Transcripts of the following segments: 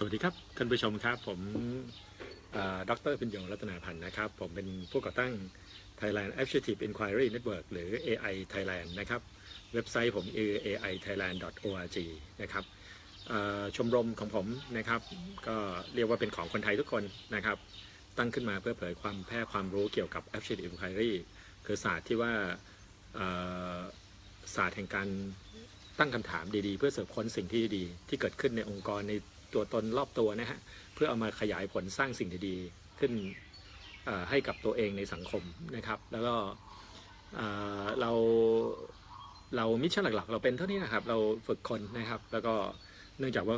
สวัสดีครับท่านผู้ชมครับ ผมเอ่อดรพิญโยรัตนาพันธ์นะครับ ผมเป็นผู้ก่อตั้ง Thailand Adjective Inquiry Network หรือ AI Thailand นะครับ เว็บไซต์ผมคือ ai thailand org นะครับชมรมของผมนะครับ ก็เรียกว่าเป็นของคนไทยทุกคนนะครับ ตั้งขึ้นมาเพื่อเผยความแพร่ความรู้เกี่ยวกับ Adjective Inquiry คือศาสตร์ที่ว่าศาสตร์แห่งการตั้งคำถามดีๆ เพื่อเสืบค้นสิ่งที่ดีที่เกิดขึ้นในองค์กรใน ตัวตนรอบตัวนะฮะเพื่อเอามาขยายผลสร้างสิ่งดีๆขึ้นให้กับตัวเองในสังคมนะครับ แล้วก็เราเรามิชชั่นหลักๆ เราเป็นเท่านี้นะครับ เราฝึกคนนะครับ แล้วก็เนื่องจากว่า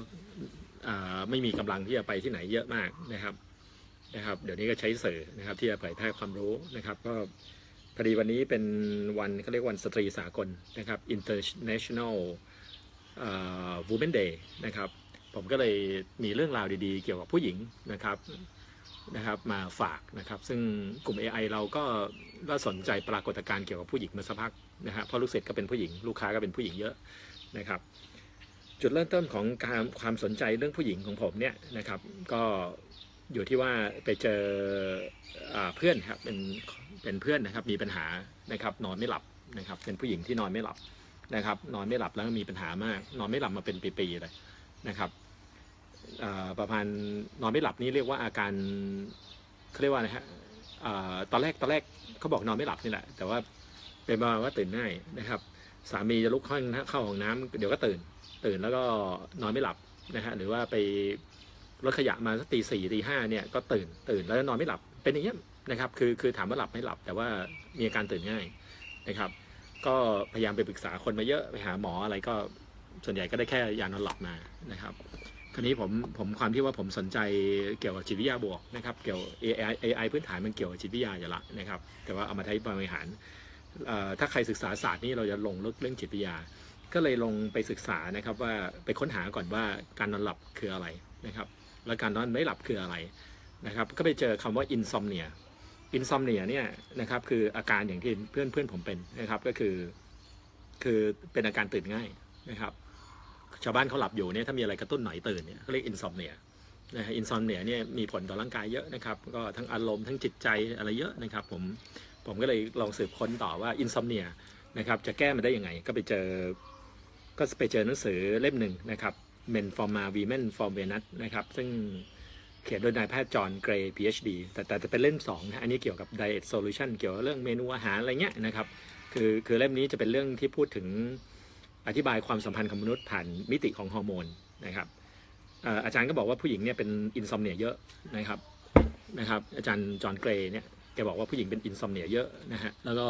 ไม่มีกำลังที่จะไปที่ไหนเยอะมากนะครับนะครับ เดี๋ยวนี้ก็ใช้สื่อนะครับที่จะเผยแพร่ความรู้นะครับ ก็พอดีวันนี้เป็นวันเขาเรียกวันสตรีสากลนะครับ International Women Day นะครับ ผมก็เลยมีเรื่องราวดีๆ เกี่ยวกับผู้หญิงนะครับนะครับ มาฝากนะครับ ซึ่งกลุ่ม AI เราก็ก็สนใจปรากฏการณ์เกี่ยวกับผู้หญิงมาสักพักนะฮะเพราะลูกศิษย์ก็เป็นผู้หญิงลูกค้าก็เป็นผู้หญิงเยอะนะครับ จุดเริ่มต้นของการความสนใจเรื่องผู้หญิงของผมเนี่ยนะครับ ก็อยู่ที่ว่าไปเจออเพื่อนครับเป็นเป็นเพื่อนนะครับมีปัญหานะครับนอนไม่หลับนะครับ เป็นผู้หญิงที่นอนไม่หลับนะครับ นอนไม่หลับแล้วมีปัญหามาก นอนไม่หลับมาเป็นปีๆเลย นะครับประมาณนอนไม่หลับนี่เรียกว่าอาการเขาเรียกว่านะฮะตอนแรกตอนแรกเขาบอกนอนไม่หลับนี่แหละ แต่ว่าเป็นมาว่าตื่นง่ายนะครับสามีจะลุกเข้าเข้าห้องน้ำเดี๋ยวก็ตื่น ตื่นแล้วก็นอนไม่หลับนะฮะหรือว่าไปรถขยะมาสักตีสี่ตีห้าเนี่ยก็ตื่นตื่นแล้วนอนไม่หลับเป็นอย่างเงี้ยนะครับคือคือถามว่าหลับไม่หลับ แต่ว่ามีอาการตื่นง่ายนะครับ ก็พยายามไปปรึกษาคนมาเยอะไปหาหมออะไรก็ ส่วนใหญ่ก็ได้แค่ยานอนหลับมานะครับคราวนี้ผมผมความที่ว่าผมสนใจเกี่ยวกับจิตวิทยาบวกนะครับเกี่ยว AI AI พื้นฐานมันเกี่ยวกับจิตวิทยาอยู่ละนะครับแต่ว่าเอามาใช้บริหารถ้าใครศึกษาศาสตร์นี่เราจะลงลึกเรื่องจิตวิทยา ก็เลยลงไปศึกษานะครับว่าไปค้นหาก่อนว่าการนอนหลับคืออะไรนะครับแล้วการนอนไม่หลับคืออะไรนะครับก็ไปเจอคำว่า insomnia insomnia เนี่ยนะครับคืออาการอย่างที่เพื่อนเพื่อนผมเป็นนะครับก็คือ คือเป็นอาการตื่นง่ายนะครับ ชาวบ้านเขาหลับอยู่เนี่ยถ้ามีอะไรกระตุ้นหน่อยตื่นเนี่ยเขาเรียกอินซอมเนียนะฮะอินซอมเนียเนี่ยมีผลต่อร่างกายเยอะนะครับก็ทั้งอารมณ์ทั้งจิตใจอะไรเยอะนะครับผมผมก็เลยลองสืบค้นต่อว่าอินซอมเนียนะครับจะแก้มันได้ยังไง ก็ไปเจอก็ไปเจอหนังสือเล่มหนึ่งนะครับ Men for Ma Women for Venus นะครับซึ่งเขียนโดยนายแพทย์จอห์นเกรย์ PhD แต่แต่จะเป็นเล่มสองนะอันนี้เกี่ยวกับ Diet Solution เกี่ยวกับเรื่องเมนูอาหารอะไรเงี้ยนะครับคือคือเล่มนี้จะเป็นเรื่องที่พูดถึง อธิบายความสัมพันธ์ของมนุษย์ผ่านมิติของฮอร์โมนนะครับอาจารย์ก็บอกว่าผู้หญิงเนี่ยเป็นอินซอมเนียเยอะนะครับนะครับอาจารย์จอห์นเกรย์เนี่ยแกบอกว่าผู้หญิงเป็นอินซอมเนียเยอะนะฮะแล้วก็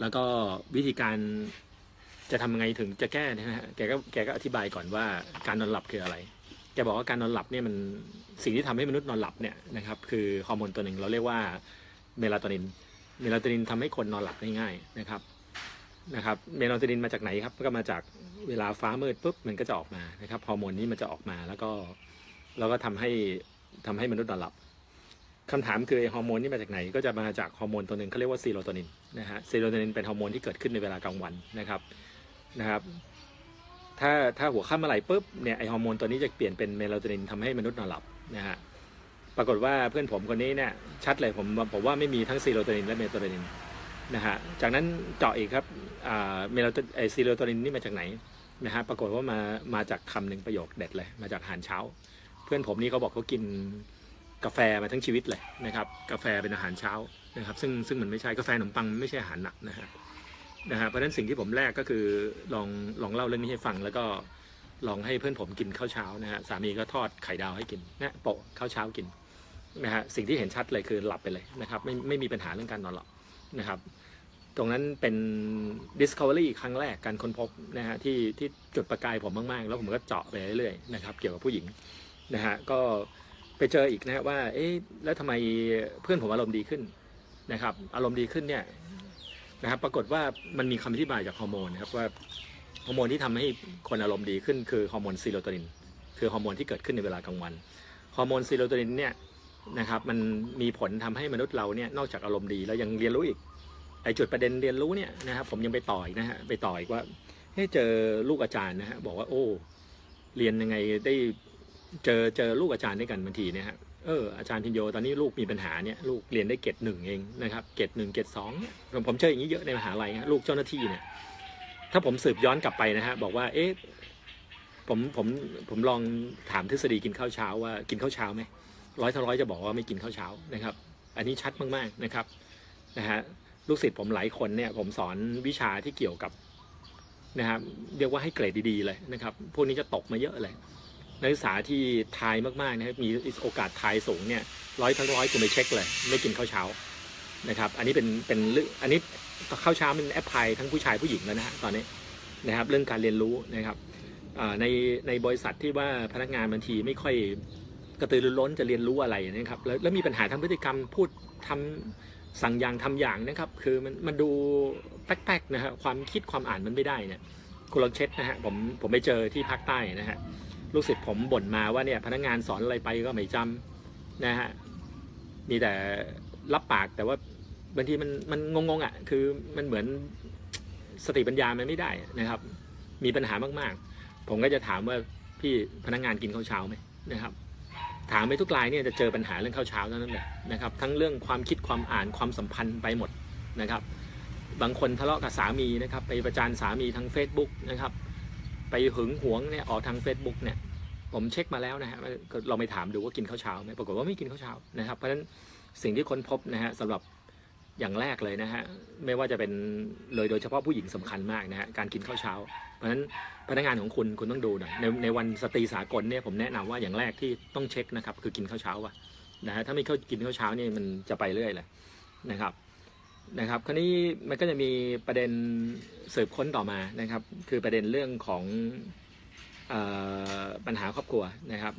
แล้วก็วิธีการจะทำยังไงถึงจะแก้เนะฮะแกก็แกก็อธิบายก่อนว่าการนอนหลับคืออะไรแกบอกว่าการนอนหลับเนี่ยมันสิ่งที่ทำให้มนุษย์นอนหลับเนี่ยนะครับคือฮอร์โมนตัวหนึ่งเราเรียกว่าเมลาโทนินเมลาโทนินทำให้คนนอนหลับได้ง่ายนะครับ นะครับเมลาโทนินมาจากไหนครับก็มาจากเวลาฟ้ามืดปุ๊บมันก็จะออกมานะครับฮอร์โมนนี้มันจะออกมาแล้วก็แล้วก็ทำให้ทำให้มนุษย์นอนหลับคำถามคือฮอร์โมนนี้มาจากไหน ก็จะมาจากฮอร์โมนตัวหนึ่งเขาเรียกว่าซีโรโทนินนะฮะซีโรโทนินเป็นฮอร์โมนที่เกิดขึ้นในเวลากลางวันนะครับนะครับ ถ้าถ้าหัวค่ำเมื่อไหร่ปุ๊บเนี่ยไอฮอร์โมนตัวนี้จะเปลี่ยนเป็นเมลาโทนินทำให้มนุษย์นอนหลับนะฮะปรากฏว่าเพื่อนผมคนนี้เนี่ยชัดเลยผมผมว่าไม่มีทั้งซีโรโทนินและเมลาโทนิน นะฮะจากนั้นเจาะอีกครับเมลาโทไอซีโรโทนินนี่มาจากไหนนะฮะปรากฏว่ามามาจากคำหนึ่งประโยคเด็ดเลยมาจากอาหารเช้า เพื่อนผมนี่เขาบอกเขากินกาแฟมาทั้งชีวิตเลยนะครับกาแฟเป็นอาหารเช้านะครับซึ่งซึ่งมันไม่ใช่กาแฟขนมปังไม่ใช่อาหารหนักนะฮะนะฮะเพราะฉะนั้นสิ่งที่ผมแรกก็คือลองลองเล่าเรื่องนี้ให้ฟัง แล้วก็ลองให้เพื่อนผมกินข้าวเช้านะฮะสามีก็ทอดไข่ดาวให้กินนะโปะข้าวเช้ากินนะฮะสิ่งที่เห็นชัดเลยคือหลับไปเลยนะครับไม่ไม่มีปัญหาเรื่องการนอนหลับ นะครับ ตรงนั้นเป็น discovery ครั้งแรกการค้นพบนะฮะที่ที่จุดประกายผมมาก ๆ แล้วผมก็เจาะไปเรื่อยๆนะครับ เกี่ยวกับผู้หญิงนะฮะก็ไปเจออีกนะฮะว่า เอ๊ะแล้วทำไมเพื่อนผมอารมณ์ดีขึ้นนะครับ อารมณ์ดีขึ้นเนี่ยนะครับ ปรากฏว่ามันมีคำอธิบายจากฮอร์โมนนะครับว่าฮอร์โมนที่ทำให้คนอารมณ์ดีขึ้นคือฮอร์โมนซีโรโทนิน คือฮอร์โมนที่เกิดขึ้นในเวลากลางวัน ฮอร์โมนซีโรโทนินเนี่ย นะครับมันมีผลทำให้มนุษย์เราเนี่ยนอกจากอารมณ์ดีแล้วยังเรียนรู้อีกไอจุดประเด็นเรียนรู้เนี่ยนะครับผมยังไปต่อยนะฮะไปต่ออีกว่าให้เจอลูกอาจารย์นะฮะบอกว่าโอ้เรียนยังไงได้เจอเจอลูกอาจารย์ด้วยกันบางทีเนี่ยฮะเอออาจารย์พินโยตอนนี้ลูกมีปัญหาเนี่ยลูกเรียนได้เกรดหนึ่งเองนะครับเกรดหนึ่งเกรดสองเนี่ยผมผมเจออย่างนี้เยอะในมหาลัยฮะลูกเจ้าหน้าที่เนี่ยถ้าผมสืบย้อนกลับไปนะฮะบอกว่าเอ๊ะผมผมผมลองถามทฤษฎีกินข้าวเช้าว่ากินข้าวเช้าไหม ร้อยทั้งร้อยจะบอกว่าไม่กินข้าวเช้านะครับ อันนี้ชัดมากๆนะครับนะฮะลูกศิษย์ผมหลายคนเนี่ยผมสอนวิชาที่เกี่ยวกับนะครับเรียกว่าให้เกรดดีๆเลยนะครับพวกนี้จะตกมาเยอะเลยนักศึกษาที่ทายมากๆนะครับมีโอกาสทายสูงเนี่ยร้อยทั้งร้อยคุณไปเช็คเลย ไม่กินข้าวเช้านะครับ อันนี้เป็นเป็นเลืองอันนี้ข้าวเช้ามันแอปพลายทั้งผู้ชายผู้หญิงแล้วนะฮะตอนนี้นะครับเรื่องการเรียนรู้นะครับในในบริษัทที่ว่าพนักงานบางทีไม่ค่อย กระตือรือร้นจะเรียนรู้อะไรนะครับแล้วแล้วมีปัญหาทางพฤติกรรมพูดทำสั่งอย่างทำอย่างนะครับ คือมันมันดูแป๊กๆนะฮะความคิดความอ่านมันไม่ได้เนี่ยคุณลองเช็คนะฮะผมผมไปเจอที่ภาคใต้นะฮะลูกศิษย์ผมบ่นมาว่าเนี่ยพนักงานสอนอะไรไปก็ไม่จำนะฮะมีแต่รับปากแต่ว่าบางทีมันมันงงๆอะคือมันเหมือนสติปัญญามันไม่ได้นะครับ มีปัญหามากๆ ผมก็จะถามว่าพี่พนักงานกินข้าวเช้าไหมนะครับ ถามไปทุกรายเนี่ยจะเจอปัญหาเรื่องข้าวเช้านั่นแหละนะครับ ทั้งเรื่องความคิดความอ่านความสัมพันธ์ไปหมดนะครับ บางคนทะเลาะกับสามีนะครับ ไปประจานสามีทาง Facebook นะครับ ไปหึงหวงเนี่ยออกทาง Facebook เนี่ย ผมเช็คมาแล้วนะฮะเราไปถามดูว่ากินข้าวเช้าไหมปรากฏว่าไม่กินข้าวเช้านะครับ เพราะฉะนั้นสิ่งที่ค้นพบนะฮะสำหรับ อย่างแรกเลยนะฮะไม่ว่าจะเป็นเลยโดยเฉพาะผู้หญิงสำคัญมากนะฮะการกินข้าวเช้า เพราะฉะนั้นพนักงานของคุณคุณต้องดูหน่อยในในวันสตรีสากลเนี่ยผมแนะนำว่าอย่างแรกที่ต้องเช็คนะครับคือกินข้าวเช้าว่ะนะฮะถ้าไม่เข้ากินข้าวเช้าเนี่ยมันจะไปเรื่อยเลยนะครับนะครับคราวนี้มันก็จะมีประเด็นสืบค้นต่อมานะครับ คือประเด็นเรื่องของออปัญหาครอบครัวนะครับ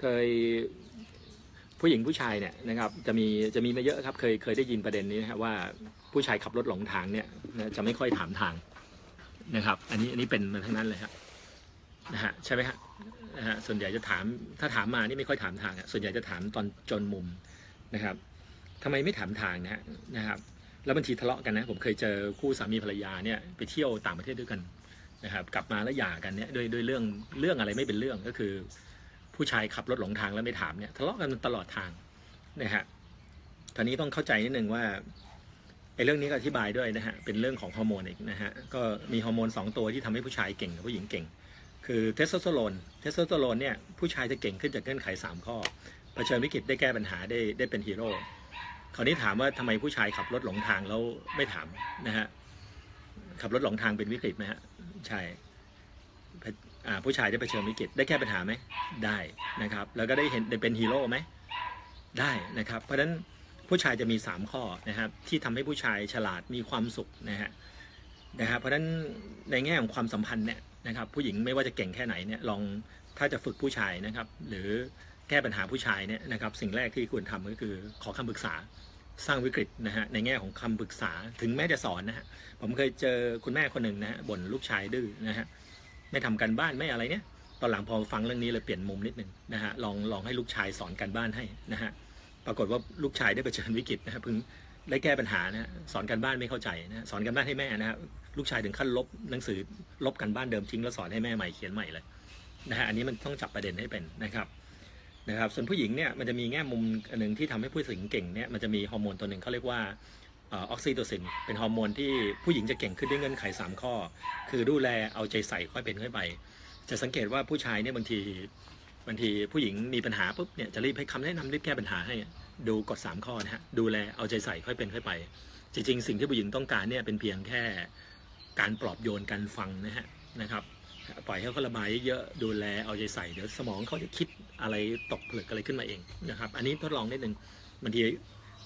เคย ผู้หญิงผู้ชายเนี่ยนะครับจะมีจะมีมาเยอะครับเคยเคยได้ยินประเด็นนี้นะครับว่าผู้ชายขับรถหลงทางเนี่ยจะไม่ค่อยถามทางนะครับ อันนี้อันนี้เป็นมาทั้งนั้นเลยครับนะฮะใช่ไหมฮะนะฮะส่วนใหญ่จะถามถ้าถามมานี่ไม่ค่อยถามทางอะส่วนใหญ่จะถามตอนจนมุมนะครับทำไมไม่ถามทางนะฮะนะครับ แล้วบางทีทะเลาะกันนะ ผมเคยเจอคู่สามีภรรยาเนี่ยไปเที่ยวต่างประเทศด้วยกันนะครับ กลับมาแล้วหย่ากันเนี่ยด้วยด้วยเรื่องเรื่องอะไรไม่เป็นเรื่องก็คือ ผู้ชายขับรถหลงทางแล้วไม่ถามเนี่ยทะเลาะกันตลอดทางนะฮะตอนนี้ต้องเข้าใจนิดนึงว่าไอ้เรื่องนี้ก็อธิบายด้วยนะฮะเป็นเรื่องของฮอร์โมนอีกนะฮะก็มีฮอร์โมน 2 ตัวที่ทำให้ผู้ชายเก่งกับผู้หญิงเก่ง คือเทสโทสเตอโรนเทสโทสเตอโรนเนี่ยผู้ชายจะเก่งขึ้นจากเงื่อนไข 3 ข้อเผชิญวิกฤตได้แก้ปัญหาได้ได้เป็นฮีโร่คราวนี้ถามว่าทำไมผู้ชายขับรถหลงทางแล้วไม่ถามนะฮะขับรถหลงทางเป็นวิกฤตไหมฮะใช่ ผู้ชายได้เผชิญวิกฤตได้แก้ปัญหาไหมได้นะครับแล้วก็ได้เห็นได้เป็นฮีโร่ไหมได้นะครับ เพราะฉะนั้นผู้ชายจะมี 3 ข้อนะครับที่ทำให้ผู้ชายฉลาดมีความสุขนะฮะนะฮะเพราะฉะนั้นในแง่ของความสัมพันธ์เนี่ยนะครับผู้หญิงไม่ว่าจะเก่งแค่ไหนเนี่ยลองถ้าจะฝึกผู้ชายนะครับหรือแก้ปัญหาผู้ชายเนี่ยนะครับสิ่งแรกที่ควรทำก็คือขอคำปรึกษาสร้างวิกฤตนะฮะในแง่ของคำปรึกษาถึงแม้จะสอนนะฮะผมเคยเจอคุณแม่คนหนึ่งนะฮะบ่นลูกชายดื้อนะฮะ ไม่ทำกันบ้านไม่อะไรเนี่ยตอนหลังพอฟังเรื่องนี้เลยเปลี่ยนมุมนิดนึงนะฮะลองลองให้ลูกชายสอนกันบ้านให้นะฮะปรากฏว่าลูกชายได้เผชิญวิกฤตนะครับเพิ่งได้แก้ปัญหานะฮะสอนกันบ้านไม่เข้าใจนะะสอนกันบ้านให้แม่นะฮะลูกชายถึงขั้นลบหนังสือลบกันบ้านเดิมทิ้งแล้วสอนให้แม่ใหม่เขียนใหม่เลยนะฮะอันนี้มันต้องจับประเด็นให้เป็นนะครับนะครับส่วนผู้หญิงเนี่ยมันจะมีแง่มุมอันหนึ่งที่ทำให้ผู้หญิงเก่งเนี่ยมันจะมีฮอร์โมนตัวหนึ่งเขาเรียกว่า ออกซิโตซินเป็นฮอร์โมนที่ผู้หญิงจะเก่งขึ้นด้วยเงื่อนไข 3 ข้อ คือดูแลเอาใจใส่ค่อยเป็นค่อยไป จะสังเกตว่าผู้ชายเนี่ยบางทีบางทีผู้หญิงมีปัญหาปุ๊บเนี่ยจะรีบให้คำแนะนำรีบแก้ปัญหาให้ดูกฎ3ข้อนะฮะดูแลเอาใจใส่ค่อยเป็นค่อยไป จริงๆ สิ่งที่ผู้หญิงต้องการเนี่ยเป็นเพียงแค่การปลอบโยนการฟังนะฮะนะครับปล่อยให้เขาระบายเยอะๆดูแลเอาใจใส่เดี๋ยวสมองเขาจะคิดอะไรตกผลึกอะไรขึ้นมาเองนะครับอันนี้ทดลองนิดนึงบางที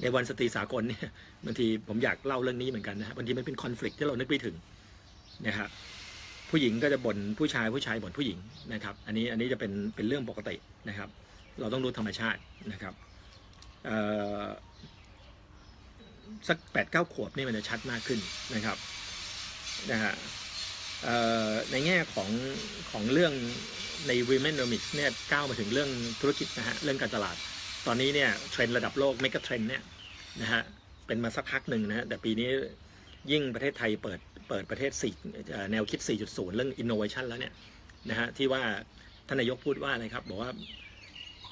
ในวันสตรีสากลเนี่ยบางทีผมอยากเล่าเรื่องนี้เหมือนกันนะบางทีมันเป็นคอน FLICT ที่เรานึกไม่ถึงนะครับผู้หญิงก็จะบ่นผู้ชายผู้ชายบ่นผู้หญิงนะครับ อันนี้อันนี้จะเป็นเป็นเรื่องปกตินะครับ เราต้องรู้ธรรมชาตินะครับสักแปดเก้าขวบนี่มันจะชัดมากขึ้นนะครับนะฮะในแง่ของของเรื่องใน Womenomics เนี่ยก้าวมาถึงเรื่องธุรกิจนะฮะเรื่องการตลาด ตอนนี้เนี่ยเทรนระดับโลกเมกะเทรนเนี่ยนะฮะเป็นมาสักพักหนึ่งนะฮะแต่ปีนี้ยิ่งประเทศไทยเปิดเปิดประเทศ4แนวคิด 4.0 เรื่อง innovation แล้วเนี่ยนะฮะที่ว่าท่านนายกพูดว่าอะไรครับ บอกว่า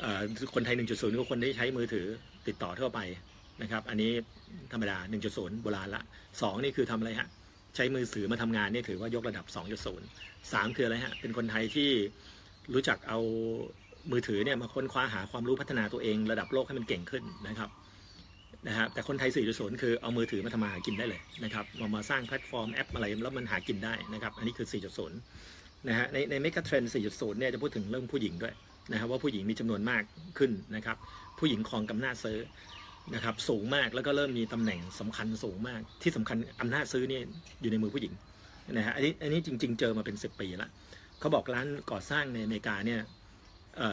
เอ่อคนไทย 1.0 ก็คนที่ใช้มือถือติดต่อทั่วไปนะครับ อันนี้ธรรมดา 1.0 โบราณละ 2 นี่คือทำอะไรฮะ ใช้มือถือมาทำงานนี่ถือว่ายกระดับ 2.0 3 คืออะไรฮะ เป็นคนไทยที่รู้จักเอา มือถือเนี่ยมาค้นคว้าหาความรู้พัฒนาตัวเองระดับโลกให้มันเก่งขึ้นนะครับนะฮะแต่คนไทย4.0 คือเอามือถือมาทำมาหากินได้เลยนะครับมามาสร้างแพลตฟอร์มแอปอะไรแล้วมันหากินได้นะครับอันนี้คือ 4.0 นะฮะในในเมกะเทรนด์4.0 เนี่ยจะพูดถึงเรื่องผู้หญิงด้วยนะครับว่าผู้หญิงมีจำนวนมากขึ้นนะครับผู้หญิงครองกำนาจซื้อนะครับสูงมากแล้วก็เริ่มมีตำแหน่งสำคัญสูงมากที่สำคัญอำนาจซื้อเนี่ยอยู่ในมือผู้หญิงนะฮะอันนี้อันนี้จริง ๆ เจอมาเป็น 10 ปีแล้วเขาบอกร้านก่อสร้างในอเมริกาเนี่ย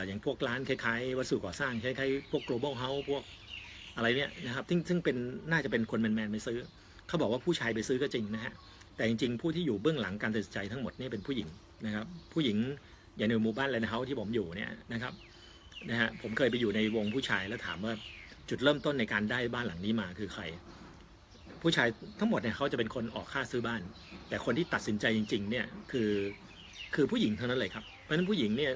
อย่างพวกร้านคล้ายๆวัสดุก่อสร้างคล้ายๆพวก global house พวกอะไรเนี่ยนะครับซึ่งซึ่งเป็นน่าจะเป็นคนแมนๆไปซื้อ เขาบอกว่าผู้ชายไปซื้อก็จริงนะฮะแต่จริงๆ ผู้ที่อยู่เบื้องหลังการตัดสินใจทั้งหมดนี่เป็นผู้หญิงนะครับผู้หญิงอย่างในหมู่บ้านแลนด์เฮาส์ที่ผมอยู่เนี่ยนะครับนะฮะผมเคยไปอยู่ในวงผู้ชายแล้วถามว่าจุดเริ่มต้นในการได้บ้านหลังนี้มาคือใคร ผู้ชายทั้งหมดเนี่ยเขาจะเป็นคนออกค่าซื้อบ้าน แต่คนที่ตัดสินใจจริง ๆ เนี่ยคือคือผู้หญิงเท่านั้นเลยครับเพราะฉะนั้นผู้หญิงเนี่ย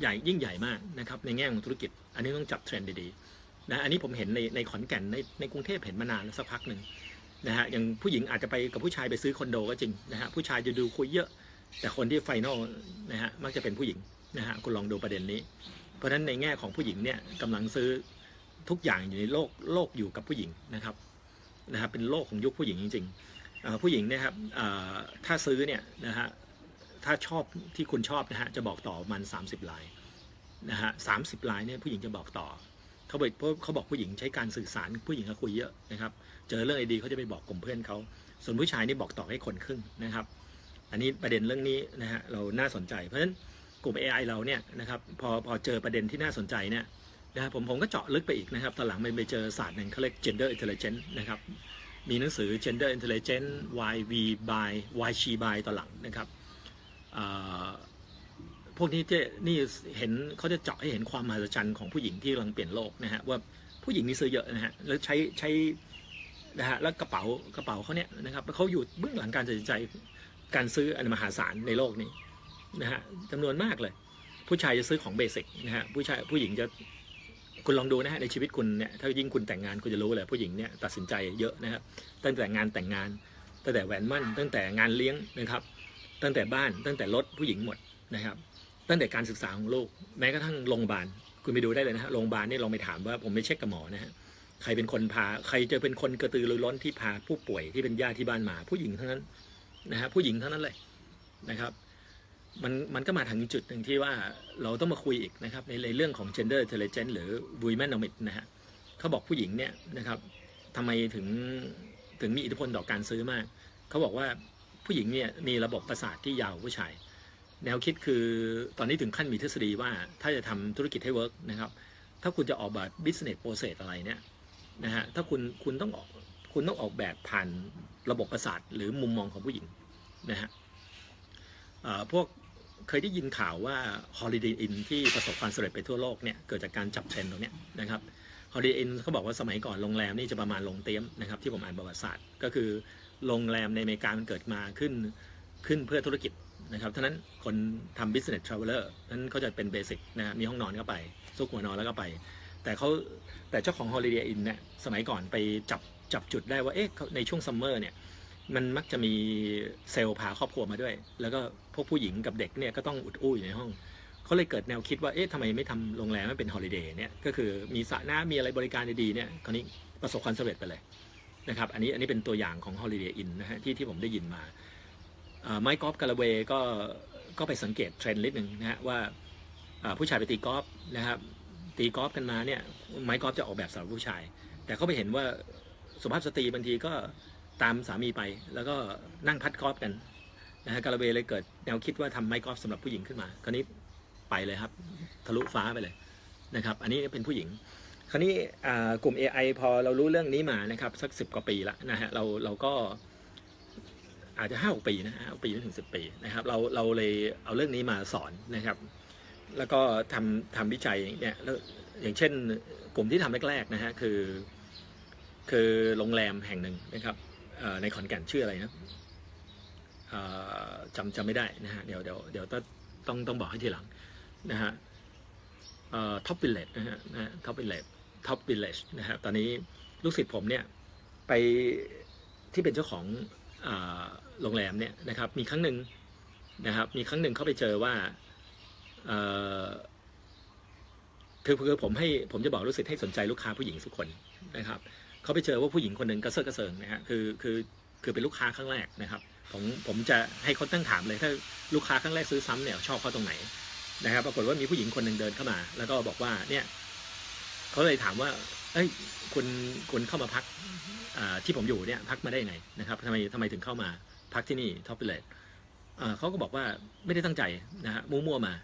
ใหญ่ยิ่งใหญ่มากนะครับในแง่ของธุรกิจ อันนี้ต้องจับเทรนด์ดีๆนะอันนี้ผมเห็นในในขอนแก่นในในกรุงเทพเห็นมานานแล้วสักพักหนึ่งนะฮะอย่างผู้หญิงอาจจะไปกับผู้ชายไปซื้อคอนโดก็จริงนะฮะผู้ชายจะดูคุยเยอะ แต่คนที่ไฟนอลนะฮะมักจะเป็นผู้หญิงนะฮะคุณลองดูประเด็นนี้ เพราะฉะนั้นในแง่ของผู้หญิงเนี่ยกำลังซื้อทุกอย่างอยู่ในโลกโลกอยู่กับผู้หญิงนะครับนะครับเป็นโลกของยุคผู้หญิงจริงๆผู้หญิงเนี่ยครับถ้าซื้อเนี่ยนะฮะ ถ้าชอบที่คุณชอบนะฮะจะบอกต่อมัน 30 ลายนะฮะสามสิบลายเนี่ยผู้หญิงจะบอกต่อเขาบอกเพราะเขาบอกผู้หญิงใช้การสื่อสารผู้หญิงก็คุยเยอะนะครับ เจอเรื่องไอดีเขาจะไปบอกกลุ่มเพื่อนเขาส่วนผู้ชายนี่บอกต่อให้คนครึ่งนะครับ อันนี้ประเด็นเรื่องนี้นะฮะเราน่าสนใจเพราะฉะนั้นกลุ่ม AI เราเนี่ยนะครับพอพอเจอประเด็นที่น่าสนใจเนี่ยนะครับผมผมก็เจาะลึกไปอีกนะครับตอนหลังไปไปเจอศาสตร์หนึ่งเขาเรียก gender intelligence นะครับมีหนังสือ gender intelligence why we buy why she buy ตอนหลังนะครับ พวกนี้ที่นี่เห็นเขาจะเจาะให้เห็นความมหัศจรรย์ของผู้หญิงที่กำลังเปลี่ยนโลกนะฮะว่าผู้หญิงนี่ซื้อเยอะนะฮะแล้วใช้ใช้นะฮะแล้วกระเป๋ากระเป๋าเขาเนี่ยนะครับเขาอยู่เบื้องหลังการตัดสินใจการซื้ออันมหาศาลในโลกนี้นะฮะจำนวนมากเลย ผู้ชายจะซื้อของเบสิกนะฮะผู้ชายผู้หญิงจะคุณลองดูนะฮะในชีวิตคุณเนี่ยถ้ายิ่งคุณแต่งงานคุณจะรู้เลยผู้หญิงเนี่ยตัดสินใจเยอะนะครับตั้งแต่งานแต่งงานตั้งแต่แหวนมั่นตั้งแต่งานเลี้ยงนะครับ ตั้งแต่บ้านตั้งแต่รถผู้หญิงหมดนะครับ ตั้งแต่การศึกษาของลูกแม้กระทั่งโรงพยาบาลคุณไปดูได้เลยนะฮะโรงพยาบาลนี่ลองไปถามว่าผมไปเช็คกับหมอนะฮะใครเป็นคนพาใครจะเป็นคนกระตือรือร้นที่พาผู้ป่วยที่เป็นญาติที่บ้านมา ผู้หญิงเทั้งนั้นนะฮะผู้หญิงเท่านั้นเลยนะครับมันมันก็มาถึงจุดหนึ่งที่ว่าเราต้องมาคุยอีกนะครับในในเรื่องของ gender intelligence หรือ womenomics นะฮะเขาบอกผู้หญิงเนี่ยนะครับทำไมถึงถึงมีอิทธิพลต่อการซื้อมาก เขาบอกว่า ผู้หญิงเนี่ยมีระบบประสาทที่ยาวผู้ชาย แนวคิดคือตอนนี้ถึงขั้นมีทฤษฎีว่าถ้าจะทำธุรกิจให้เวิร์กนะครับถ้าคุณจะออกแบบ business process อะไรเนี่ยนะฮะถ้าคุณคุณต้องออกคุณต้องออกแบบผ่านระบบประสาทหรือมุมมองของผู้หญิงนะฮะพวกเคยได้ยินข่าวว่า Holiday Inn ที่ประสบความสำเร็จไปทั่วโลกเนี่ยเกิดจากการจับเทรนด์ตรงเนี้ยนะครับ Holiday Inn เขาบอกว่าสมัยก่อนโรงแรมนี่จะประมาณโรงเตี้ยมนะครับที่ผมอ่านประวัติศาสตร์ ก็คือโรงแรมในอเมริกามันเกิดมาขึ้นขึ้นเพื่อธุรกิจนะครับท่านั้นคนทำ business traveler นั้นเขาจะเป็นเบสิกนะมีห้องนอนเข้าไปซุกหัวนอนแล้วก็ไป แต่เขาแต่เจ้าของ Holiday Inn เนี่ยสมัยก่อนไปจับจับจุดได้ว่าเอ๊ะในช่วงซัมเมอร์เนี่ยมันมักจะมีเซลล์พาครอบครัวมาด้วย แล้วก็พวกผู้หญิงกับเด็กเนี่ยก็ต้องอุดอู้อยู่ในห้อง เขาเลยเกิดแนวคิดว่า เอ๊ะทำไมไม่ทำโรงแรมให้เป็นฮอลิเดย์เนี่ย ก็คือมีสระน้ำมีอะไรบริการดีๆเนี่ย คราวนี้ประสบความสำเร็จไปเลยนะครับ อันนี้อันนี้เป็นตัวอย่างของ Holiday Inn นนะฮะที่ที่ผมได้ยินมาไมค์กอล์ฟกาลาเวก็ก็ไปสังเกตเทรนด์นิดหนึ่งนะฮะว่าอ่าผู้ชายไปตีกอล์ฟนะครับตีกอล์ฟกันมาเนี่ยไมค์กอล์ฟจะออกแบบสำหรับผู้ชาย แต่เขาไปเห็นว่าสุภาพสตรีบางทีก็ตามสามีไป แล้วก็นั่งพัดกอล์ฟกันนะฮะกาลาเวเลยเกิดแนวคิดว่าทำไมค์กอล์ฟสำหรับผู้หญิงขึ้นมาคราวนี้ ไปเลยครับ ทะลุฟ้าไปเลยนะครับ อันนี้เป็นผู้หญิง คราวนี้กลุ่ม AI พอเรารู้เรื่องนี้มานะครับ สักสิบกว่าปีละนะฮะเราเราก็อาจจะห้าหกปีนะฮะปีไม่ถึงสิบปีนะครับ เราเราเลยเอาเรื่องนี้มาสอนนะครับ แล้วก็ทำทำวิจัยเนี่ยแล้วอย่างเช่น กลุ่มที่ทำแรกๆนะฮะคือ คือโรงแรมแห่งหนึ่งนะครับในขอนแก่นชื่ออะไรนะเอ่อจำจำไม่ได้นะฮะเดี๋ยวเดี๋ยวเดี๋ยวต้องต้องบอกให้ทีหลัง นะฮะเอ่อท็อปวิลเลจนะฮะนะท็อปวิลเลจท็อปวิลเลจนะฮะตอนนี้ลูกศิษย์ผมเนี่ยไปที่เป็นเจ้าของโรงแรมเนี่ยนะครับมีครั้งหนึ่งนะครับมีครั้งหนึ่งเขาไปเจอว่าคือคือผมให้ผมจะบอกลูกศิษย์ให้สนใจลูกค้าผู้หญิงสักคนนะครับเขาไปเจอว่าผู้หญิงคนหนึ่งกระเซาะกระเซิงนะฮะคือคือคือเป็นลูกค้าครั้งแรกนะครับผมผมจะให้เขาตั้งถามเลยถ้าลูกค้าครั้งแรกซื้อซ้ำเนี่ยชอบเขาตรงไหน นะครับ ปรากฏว่ามีผู้หญิงคนหนึ่งเดินเข้ามา แล้วก็บอกว่า เนี่ยเขาเลยถามว่า เอ้ย คุณคุณเข้ามาพักที่ผมอยู่เนี่ยพักมาได้ยังไงนะครับทำไมทำไมถึงเข้ามาพักที่นี่ท็อปเปเลตเขาก็บอกว่าไม่ได้ตั้งใจนะฮะมั่วๆมา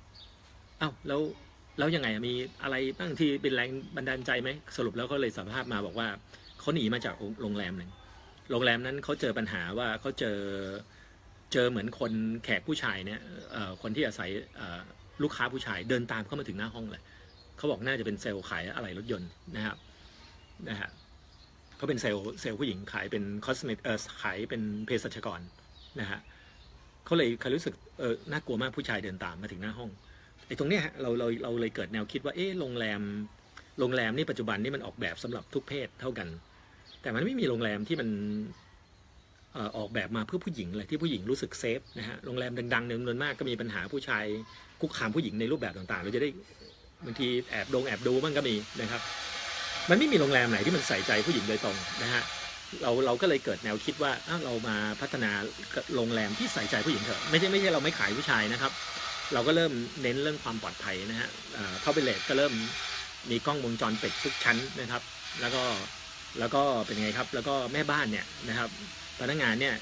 เอ้าแล้วแล้วยังไงมีอะไรบ้างที่เป็นแรงบันดาลใจไหมสรุปแล้วเขาเลยสารภาพมาบอกว่าเขาหนีมาจากโรงแรมหนึ่งโรงแรมนั้นเขาเจอปัญหาว่าเขาเจอเจอเหมือนคนแขกผู้ชายเนี่ยคนที่อาศัย ลูกค้าผู้ชายเดินตามเข้ามาถึงหน้าห้องเลยเขาบอกน่าจะเป็นเซลล์ขายอะไรรถยนต์นะครับนะฮะเขาเป็นเซลล์เซลล์ผู้หญิงขายเป็นคอสเมตเออขายเป็นเภสัชกรนะฮะเขาเลยเขารู้สึกเออน่ากลัวมากผู้ชายเดินตามมาถึงหน้าห้องไอ้ตรงเนี้ยเราเราเราเลยเกิดแนวคิดว่าเออโรงแรมโรงแรมนี่ปัจจุบันนี่มันออกแบบสำหรับทุกเพศเท่ากัน แต่มันไม่มีโรงแรมที่มันออกแบบมาเพื่อผู้หญิงเลยที่ผู้หญิงรู้สึกเซฟนะฮะโรงแรมดังๆเนี่ยจำนวนมากก็มีปัญหาผู้ชาย คุกคามผู้หญิงในรูปแบบต่างๆ เราจะได้บางทีแอบดงแอบดูบ้างก็มีนะครับ มันไม่มีโรงแรมไหนที่มันใส่ใจผู้หญิงโดยตรงนะฮะเราเราก็เลยเกิดแนวคิดว่าอ้าเรามาพัฒนาโรงแรมที่ใส่ใจผู้หญิงเถอะไม่ใช่ไม่ใช่เราไม่ขายผู้ชายนะครับ เราก็เริ่มเน้นเรื่องความปลอดภัยนะฮะเข้าไปเลทก็เริ่มมีกล้องวงจรปิดทุกชั้นนะครับ แล้วก็แล้วก็เป็นไงครับ แล้วก็แม่บ้านเนี่ยนะครับพนักงานเนี่ย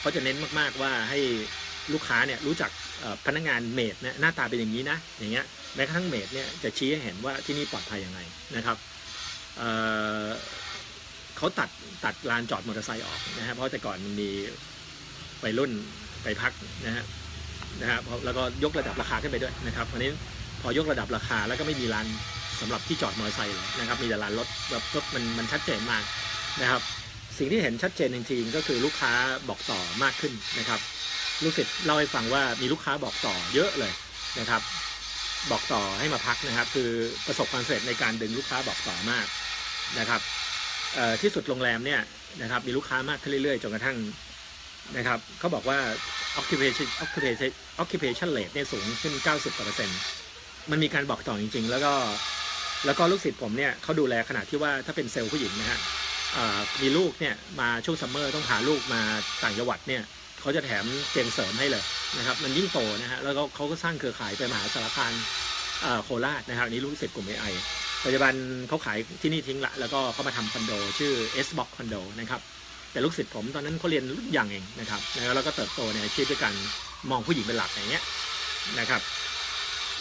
เขาจะเน้นมากๆว่าให้ ลูกค้าเนี่ยรู้จักพนักงานเมดเนี่ยหน้าตาเป็นอย่างนี้นะอย่างเงี้ยแม้กระทั่งเมดเนี่ยจะชี้ให้เห็นว่าที่นี่ปลอดภัยยังไงนะครับเเขาตัดตัดลานจอดมอเตอร์ไซค์ออกนะฮะเพราะแต่ก่อนมันมีวัยรุ่นไปพักนะฮะนะฮะเพราะแล้วก็ยกระดับราคาขึ้นไปด้วยนะครับอันนี้พอยกระดับราคาแล้วก็ไม่มีลานสำหรับที่จอดมอเตอร์ไซค์เลยนะครับมีแต่ลานรถแบบมันมันชัดเจนมากนะครับสิ่งที่เห็นชัดเจนจริงๆก็คือลูกค้าบอกต่อมากขึ้นนะครับ ลูกศิษย์เล่าให้ฟังว่ามีลูกค้าบอกต่อเยอะเลยนะครับ บอกต่อให้มาพักนะครับ คือประสบความสำเร็จในการดึงลูกค้าบอกต่อมากนะครับที่สุดโรงแรมเนี่ยนะครับมีลูกค้ามากขึ้นเรื่อยๆจนกระทั่งนะครับเขาบอกว่า occupation occupation occupation rate เนี่ยสูงขึ้น 90กว่าเปอร์เซ็นต์มันมีการบอกต่อจริง ๆ แล้วก็แล้วก็ลูกศิษย์ผมเนี่ยเขาดูแลขนาดที่ว่าถ้าเป็นเซลล์ผู้หญิงนะฮะมีลูกเนี่ยมาช่วงซัมเมอร์ต้องพาลูกมาต่างจังหวัดเนี่ย เขาจะแถมเตียงเสริมให้เลยนะครับ มันยิ่งโตนะฮะแล้วก็เขาก็สร้างเครือข่ายไปมหาสารคามโคราชนะครับอันนี้ลูกศิษย์กลุ่ม AI ปัจจุบันเขาขายที่นี่ทิ้งละ แล้วก็เขามาทำคอนโด ชื่อ S Box Condo นะครับแต่ลูกศิษย์ผมตอนนั้นเขาเรียนรุ่นยังเองนะครับแล้วก็เติบโตในอาชีพด้วยการมองผู้หญิงเป็นหลักอย่างเงี้ยนะครับ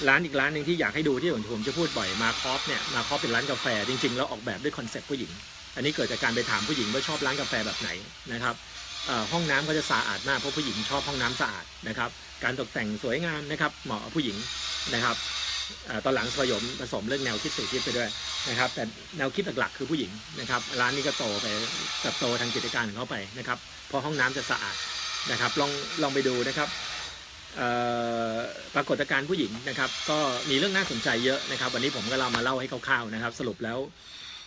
ร้านอีกร้านหนึ่งที่อยากให้ดูที่ผมจะพูดบ่อยมาคอฟเนี่ยมาคอฟเป็นร้านกาแฟจริงๆแล้วออกแบบด้วยคอนเซ็ปต์ผู้หญิง อันนี้เกิดจากการไปถามผู้หญิงว่าชอบร้านกาแฟแบบไหนนะครับ ห้องน้ำก็จะสะอาดมากเพราะผู้หญิงชอบห้องน้ำสะอาดนะครับ การตกแต่งสวยงามนะครับเหมาะผู้หญิงนะครับอตอนหลังผสมผสมเรื่องแนวคิดสู่คิดไปด้วยนะครับ แต่แนวคิดหลักๆคือผู้หญิงนะครับ ร้านนี้ก็โตไปเติบโตทางกิจการของเขาไปนะครับเพราะห้องน้ำจะสะอาดนะครับ ลองลองไปดูนะครับปรากฏการณ์ผู้หญิงนะครับ ก็มีเรื่องน่าสนใจเยอะนะครับ วันนี้ผมก็เรามาเล่าให้คร่าวๆนะครับ สรุปแล้ว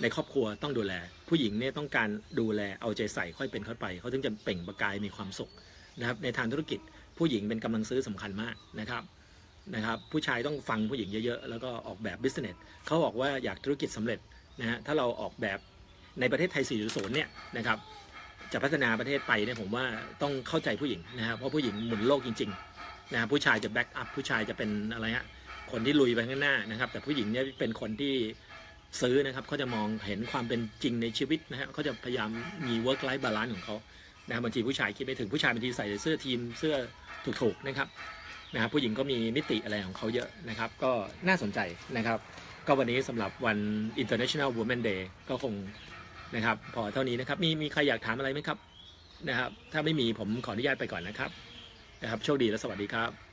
ในครอบครัวต้องดูแล ผู้หญิงเนี่ยต้องการดูแลเอาใจใส่ค่อยเป็นค่อยไปเขาถึงจะเปล่งประกายมีความสุขนะครับในทางธุรกิจผู้หญิงเป็นกำลังซื้อสำคัญมากนะครับนะครับผู้ชายต้องฟังผู้หญิงเยอะๆ แล้วก็ออกแบบ business เขาบอกว่าอยากธุรกิจสำเร็จนะฮะถ้าเราออกแบบในประเทศไทย 4.0 เนี่ยนะครับจะพัฒนาประเทศไปเนี่ยผมว่าต้องเข้าใจผู้หญิงนะครับเพราะผู้หญิงหมุนโลกจริงๆนะผู้ชายจะแบ็กอัพผู้ชายจะเป็นอะไรฮะคนที่ลุยไปข้างหน้านะครับแต่ผู้หญิงเนี่ยเป็นคนที่ ซื้อนะครับเขาจะมองเห็นความเป็นจริงในชีวิตนะฮะเขาจะพยายามมี work life balance ของเขานะบางทีผู้ชายคิดไม่ถึงผู้ชายบางทีใส่เสื้อทีมเสื้อถูกๆนะครับนะครับผู้หญิงก็มีมิติอะไรของเขาเยอะนะครับ ก็น่าสนใจนะครับ ก็วันนี้สำหรับวัน International Women Day ก็คงนะครับพอเท่านี้นะครับ มีมีใครอยากถามอะไรไหมครับนะครับ ถ้าไม่มีผมขออนุญาตไปก่อนนะครับนะครับ โชคดีและสวัสดีครับ